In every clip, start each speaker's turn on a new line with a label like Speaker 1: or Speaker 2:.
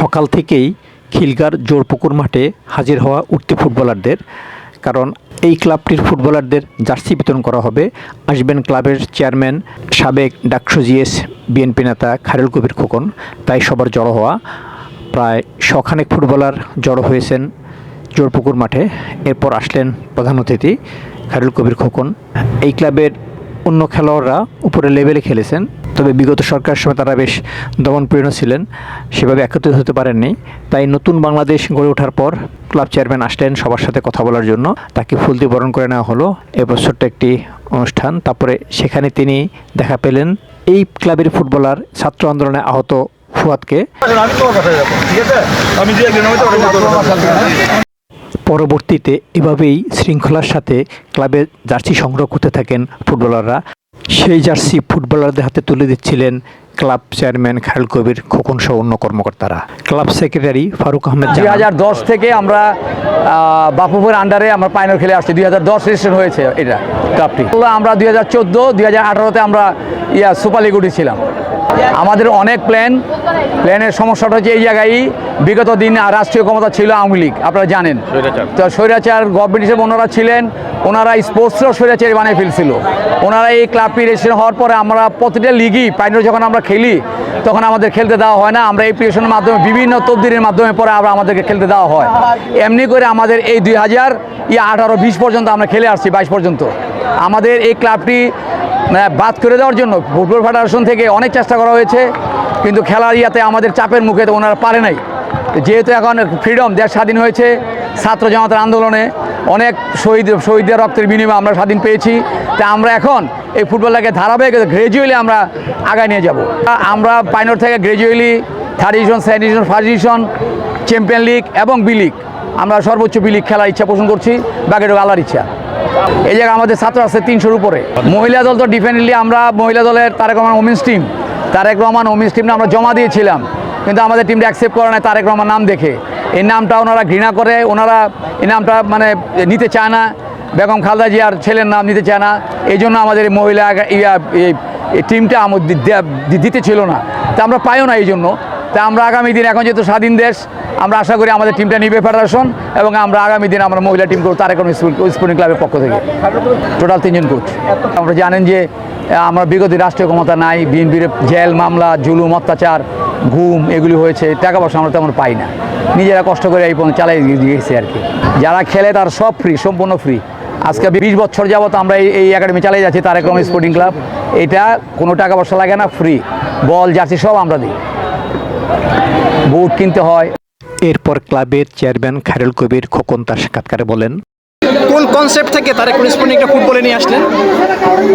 Speaker 1: সকাল থেকেই খিলগার জোরপুকুর মাঠে হাজির হওয়া উঠতি ফুটবলারদের, কারণ এই ক্লাবটির ফুটবলারদের জার্সি বিতরণ করা হবে। আসবেন ক্লাবের চেয়ারম্যান, সাবেক ডাকসু জিএস বিএনপি নেতা খায়রুল কবির খোকন। তাই সবার জড়ো হওয়া। প্রায় শখানেক ফুটবলার জড়ো হয়েছেন জোরপুকুর মাঠে। এরপর আসলেন প্রধান অতিথি খায়রুল কবির খোকন। এই ক্লাবের অন্য খেলোয়াড়রা উপরে লেভেলে খেলেছেন। তবে বিগত সরকারের সময় তারা বেশ দমনপ্রিয় ছিলেন, সেভাবে একত্রিত হতে পারেননি। তাই নতুন বাংলাদেশ গড়ে ওঠার পর ক্লাব চেয়ারম্যান আসলেন সবার সাথে কথা বলার জন্য। তাকে ফুল দিয়ে বরণ করে নেওয়া হলো। এবছরটা একটি অনুষ্ঠান। তারপরে সেখানে তিনি দেখা পেলেন এই ক্লাবের ফুটবলার, ছাত্র আন্দোলনে আহত ফুয়াদকে।
Speaker 2: আমি
Speaker 1: পরবর্তীতে এভাবেই শৃঙ্খলার সাথে ক্লাবের জার্সি সংগ্রহ করতে থাকেন ফুটবলাররা। সেই জার্সি ফুটবলারদের হাতে তুলে দিচ্ছিলেন ক্লাব চেয়ারম্যান খায়রুল কবির খোকন সহ অন্য কর্মকর্তারা। ক্লাব সেক্রেটারি ফারুক আহমেদ
Speaker 3: দুই হাজার দশ থেকে আমরা আহ, বাফুপুর আন্ডারে আমরা ফাইনাল খেলে আসছি। দুই হাজার দশ রেজিস্ট্রেশন হয়েছে এটা ক্লাবটি আমরা দুই হাজার চোদ্দ দুই হাজার আঠারোতে আমরা ইয়া সুপার লিগ উঠেছিলাম আমাদের অনেক প্ল্যান প্ল্যানের সমস্যাটা হচ্ছে এই জায়গায় বিগত দিন রাষ্ট্রীয় ক্ষমতা ছিল আওয়ামী লীগ আপনারা জানেন। তো স্বৈরাচার গভর্নমেন্ট হিসেবে ওনারা ছিলেন ওনারা স্পোর্টসও স্বৈরাচারী বানিয়ে ফেলছিল। ওনারা এই ক্লাবটি রেজিস্ট্রেশন হওয়ার পরে আমরা প্রতিটা লিগই পাইনার যখন আমরা খেলি তখন আমাদের খেলতে দেওয়া হয় না। আমরা এই প্রিয়েশনের মাধ্যমে বিভিন্ন তবদিনের মাধ্যমে পরে আমরা আমাদেরকে খেলতে দেওয়া হয়। এমনি করে আমাদের এই দুই হাজার ইয়ে আঠারো বিশ পর্যন্ত আমরা খেলে আসছি বাইশ পর্যন্ত। আমাদের এই ক্লাবটি বাদ করে দেওয়ার জন্য ফুটবল ফেডারেশন থেকে অনেক চেষ্টা করা হয়েছে, কিন্তু খেলার ইয়াতে আমাদের চাপের মুখে তো ওনারা পারে নাই। যেহেতু এখন ফ্রিডম দেশ স্বাধীন হয়েছে, ছাত্র জনতার আন্দোলনে অনেক শহীদ, শহীদদের রক্তের বিনিময়ে আমরা স্বাধীন পেয়েছি, তা আমরা এখন এই ফুটবলটাকে ধারাবাহিক গ্রাজুয়ালি আমরা আগায় নিয়ে যাব। আমরা পাইনর থেকে gradually third division second division first division champion league এবং বি লিগ আমরা সর্বোচ্চ বি লিগ খেলার ইচ্ছা পোষণ করছি, বাকিটুকু আল্লাহর ইচ্ছা। এই জায়গায় আমাদের ছাত্র আছে তিনশোর উপরে। মহিলা দল তো ডিফেন্ডলি আমরা মহিলা দলের Tarek Rahman women's team Tarek Rahman women's টিমটা আমরা জমা দিয়েছিলাম। কিন্তু আমাদের টিমটা অ্যাকসেপ্ট করে না তারেক রহমান নাম দেখে। এই নামটা ওনারা ঘৃণা করে, ওনারা এই নামটা মানে নিতে চায় না। বেগম খালদা জিয়ার ছেলের নাম নিতে চায় না। এই জন্য আমাদের মহিলা এই টিমটা দি- দিতে ছিল না। তা আমরা পাইও না এই জন্য। তা আমরা আগামী দিন এখন যেহেতু স্বাধীন দেশ আমরা আশা করি আমাদের টিমটা নিবে ফেডারেশন এবং আমরা আগামী দিন আমরা মহিলা টিম করব তারেক স্পোর্টিং ক্লাবের পক্ষ থেকে। টোটাল তিনজন কোচ আমরা জানেন যে আমরা বিগত রাষ্ট্রীয় ক্ষমতা নাই, বিএনপির জেল, মামলা, জুলুম, অত্যাচার, ঘুম, এগুলি হয়েছে, টাকা পয়সা আমরা তেমন পাই না। নিজেরা কষ্ট করে এই পর্যন্ত চালাই দিয়েছি আর কি। যারা খেলে তার সব ফ্রি সম্পূর্ণ ফ্রি আজকে বিশ বছর যাবত আমরা এই এই একাডেমি চালিয়ে যাচ্ছি, তারেক রহমান স্পোর্টিং ক্লাব এটা কোনো টাকা পয়সা লাগে না ফ্রি বল, জার্সি সব আমরা দিই। বুট কিনতে হয়
Speaker 1: এরপর ক্লাবের চেয়ারম্যান খায়রুল কবির খোকন তার সাক্ষাৎকারে বলেন
Speaker 4: কোন কনসেপ্ট থেকে তারা করেসপন্ডিংটা ফুটবলে নিয়ে আসলেন?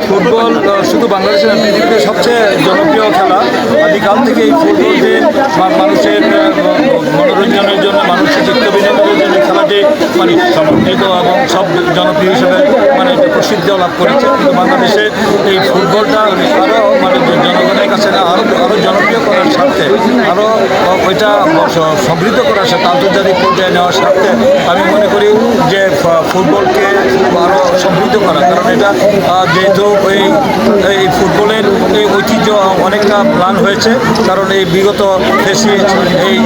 Speaker 2: ফুটবল শুধু বাংলাদেশের পৃথিবীতে সবচেয়ে জনপ্রিয় খেলা আদিকাল থেকে এই ফুটবল যে মানুষের মনোরঞ্জনের জন্য মানুষের চিত্ত বিনোদনের জন্য এই খেলাটি মানে সমর্থিত এবং সব জনপ্রিয় হিসেবে মানে প্রসিদ্ধ লাভ করেছে। কিন্তু বাংলাদেশে এই ফুটবলটা আরও মানে জনগণের কাছে আরও আরও জনপ্রিয় করার স্বার্থে আরও ওইটা সমৃদ্ধ করার সাথে আন্তর্জাতিক পর্যায়ে নেওয়ার স্বার্থে, আমি মনে করি যে ফুটবলকে আরও সমৃদ্ধ করা, কারণ এটা যেহেতু এই এই ফুটবলের এই ঐতিহ্য অনেকটা প্লান হয়েছে, কারণ এই বিগত ফেসিস্ট এই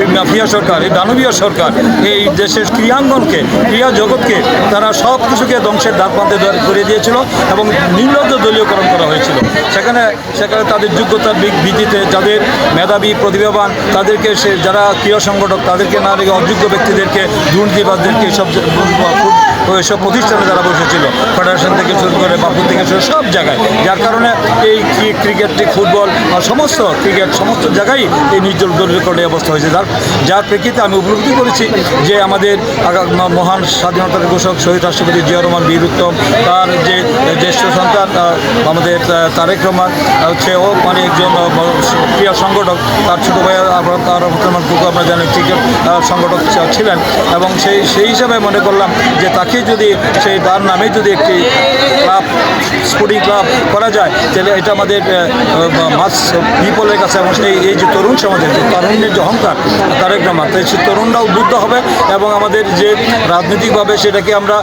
Speaker 2: এই মাফিয়া সরকার, এই দানবীয় সরকার, এই দেশের ক্রিয়াঙ্গনকে ক্রিয়া জগৎকে তারা সব কিছুকে ধ্বংসের দ্বার ধরে করে দিয়েছিল এবং নির্লজ্জ দলীয়করণ করা হয়েছিল। সেখানে সেখানে তাদের যোগ্যতার ভিত্তিতে যাদের মেধাবী, প্রতিভাবান, তাদেরকে সে যারা ক্রীড়া সংগঠক, তাদেরকে না রেখে অযোগ্য ব্যক্তিদেরকে দুর্নীতিবাদদেরকে সব সব প্রতিষ্ঠানে যারা বসেছিল ফেডারেশন থেকে শুরু করে বাপুর থেকে শুরু সব জায়গায়। যার কারণে এই ক্রি- ক্রিকেট ফুটবল সমস্ত ক্রিকেট সমস্ত জায়গায় এই নির্জল দলীয়করণ অবস্থা হয়েছে। যার যার প্রেক্ষিতে আমি উপলব্ধি করেছি যে আমাদের মহান স্বাধীনতার ঘোষক শহীদ রাষ্ট্রপতি জিয়া রহমান বীর উত্তম তার যে জ্যেষ্ঠ সন্তান আমাদের তারেক রহমান আহ, হচ্ছে ও মানে একজন ক্রীড়া সংগঠক তার ছোটো ভাই তার রহমান কুকু আমরা জানি ক্রিকেট সংগঠক ছিলেন। এবং সেই সেই হিসাবে মনে করলাম যে তাকে যদি সেই তার নামে যদি একটি ক্লাব, স্পোর্টিং ক্লাব করা যায়, তাহলে এটা আমাদের মাস পিপলের কাছে এবং সেই, এই যে তরুণ সমাজের যে তরুণের যে অহংকার তারেক রহমান তাই সেই তরুণরা উদ্বুদ্ধ হবে এবং আমাদের যে রাজনৈতিকভাবে সেটাকে আমরা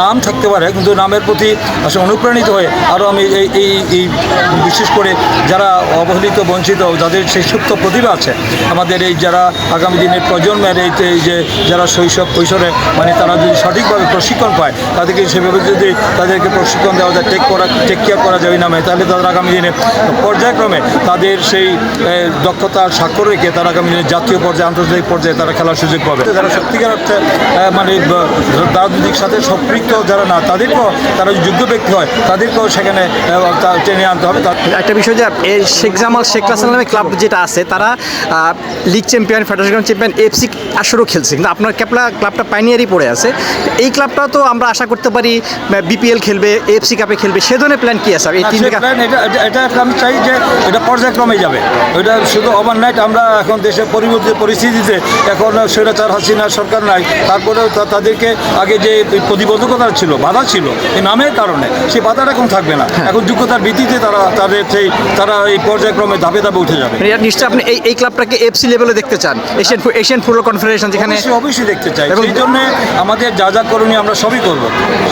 Speaker 2: নাম থাকতে পারে, কিন্তু নামের প্রতি আসলে অনুপ্রাণিত হয়ে আরও আমি এই এই এই বিশেষ করে যারা অবহেলিত, বঞ্চিত, যাদের সেই সুপ্ত প্রতিভা আছে, আমাদের এই যারা আগামী দিনের প্রজন্মের এই যে যারা শৈশব কৈশোরে মানে তারা যদি সঠিকভাবে প্রশিক্ষণ পায় তাদেরকে সেভাবে যদি তাদেরকে প্রশিক্ষণ দেওয়া যায় টেক করা টেক কেয়ার করা যায় ওই নামে তাহলে তারা আগামী দিনে পর্যায়ক্রমে তাদের সেই এ, দক্ষতার স্বাক্ষর রেখে তারা আগামী দিনে জাতীয় পর্যায়ে আন্তর্জাতিক পর্যায়ে তারা খেলার সুযোগ পাবে। যারা সত্যিকার অর্থে মানে রাজনৈতিক সাথে সম্পৃক্ত যারা না তাদেরকেও তারা যোগ্য ব্যক্তি হয় তাদেরকেও সেখানে টেনে আনতে হবে।
Speaker 4: একটা বিষয় যে এই শেখ জামাল শেখ রাসেল নামে ক্লাব যেটা আছে তারা league champion federation champion FC আসরও খেলছে। কিন্তু আপনার ক্যাপলা ক্লাবটা পাইনিয়ারই পড়ে আছে। এই ক্লাবটাও তো আমরা আশা করতে পারি বিপিএল খেলবে এফসি কাপে খেলবে সে ধরনের প্ল্যান কি আছে? এই তিন
Speaker 2: এটা আমি চাই যে এটা পর্যায়ক্রমে যাবে। এটা শুধু ওভারনাইট আমরা এখন দেশের পরিবর্তিত পরিস্থিতিতে এখন স্বৈরাচার হাসিনা সরকার নাই। তারপরেও তা- তাদেরকে আগে যে প্রতিবন্ধকতা ছিল বাধা ছিল এই নামের কারণে সেই বাধাটা এখন থাকবে না। এখন যোগ্যতার ভিত্তিতে তারা তাদের সেই তারা এই পর্যায়ক্রমে ধাপে ধাপে উঠে যাবে।
Speaker 4: নিশ্চয়ই আপনি এই এই ক্লাবটাকে এফসি লেভেলে দেখতে চান এশিয়ান এশিয়ান ফুটবল কনফেডারেশন যেখানে
Speaker 2: অবশ্যই দেখতে চাই। সেই জন্য আমাদের যা যা করণীয় আমরা সবই করব।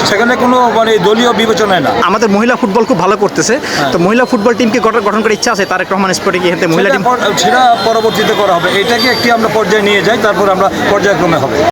Speaker 2: সেখানে কোনো মানে দলীয় বিবেচনায় না।
Speaker 4: আমাদের মহিলা ফুটবল খুব ভালো করতেছে। তো মহিলা ফুটবল টিমকে গঠন গঠন করার ইচ্ছা আছে তারেক রহমান স্পোর্টে গিয়ে মহিলা টিম
Speaker 2: সেটা পরবর্তীতে করা হবে। এটাকে একটি আমরা পর্যায়ে নিয়ে যাই তারপর আমরা পর্যায়ক্রমে হবে।